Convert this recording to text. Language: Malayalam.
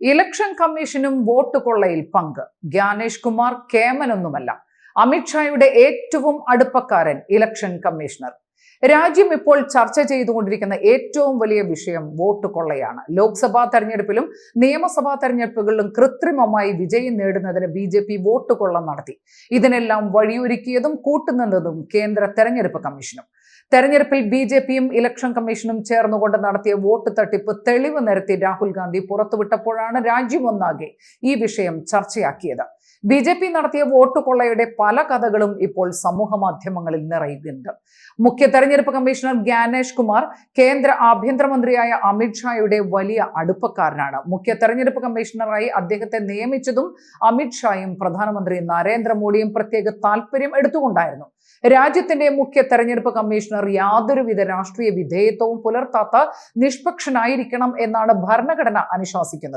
ഇലക്ഷൻ കമ്മീഷനും വോട്ട് കൊള്ളയിൽ പങ്ക്. ജ്ഞാനേഷ് കുമാർ കേമനൊന്നുമല്ല അമിത്ഷായുടെ ഏറ്റവും അടുപ്പക്കാരൻ ഇലക്ഷൻ കമ്മീഷണർ. രാജ്യം ഇപ്പോൾ ചർച്ച ചെയ്തുകൊണ്ടിരിക്കുന്ന ഏറ്റവും വലിയ വിഷയം വോട്ട് കൊള്ളയാണ്. ലോക്സഭാ തെരഞ്ഞെടുപ്പിലും നിയമസഭാ തെരഞ്ഞെടുപ്പുകളിലും കൃത്രിമമായി വിജയം നേടുന്നതിന് ബി ജെ പി വോട്ട് കൊള്ള നടത്തി. ഇതിനെല്ലാം വഴിയൊരുക്കിയതും കൂട്ടുനിന്നതും കേന്ദ്ര തെരഞ്ഞെടുപ്പ് കമ്മീഷനും. തെരഞ്ഞെടുപ്പിൽ ബി ജെ പിയും ഇലക്ഷൻ കമ്മീഷനും ചേർന്നുകൊണ്ട് നടത്തിയ വോട്ട് തട്ടിപ്പ് തെളിവ് നിരത്തി രാഹുൽ ഗാന്ധി പുറത്തുവിട്ടപ്പോഴാണ് രാജ്യമൊന്നാകെ ഈ വിഷയം ചർച്ചയാക്കിയത്. ബി ജെ പി നടത്തിയ വോട്ട് കൊള്ളയുടെ പല കഥകളും ഇപ്പോൾ സമൂഹ മാധ്യമങ്ങളിൽ നിറയുന്നുണ്ട്. മുഖ്യ തെരഞ്ഞെടുപ്പ് കമ്മീഷണർ ജ്ഞാനേഷ് കുമാർ കേന്ദ്ര ആഭ്യന്തരമന്ത്രിയായ അമിത്ഷായുടെ വലിയ അടുപ്പക്കാരനാണ്. മുഖ്യ തെരഞ്ഞെടുപ്പ് കമ്മീഷണറായി അദ്ദേഹത്തെ നിയമിച്ചതും അമിത്ഷായും പ്രധാനമന്ത്രി നരേന്ദ്രമോദിയും പ്രത്യേക താല്പര്യം എടുത്തുകൊണ്ടായിരുന്നു. രാജ്യത്തിന്റെ മുഖ്യ തെരഞ്ഞെടുപ്പ് കമ്മീഷണർ യാതൊരുവിധ രാഷ്ട്രീയ വിധേയത്വവും പുലർത്താത്ത നിഷ്പക്ഷനായിരിക്കണം എന്നാണ് ഭരണഘടന അനുശാസിക്കുന്നത്.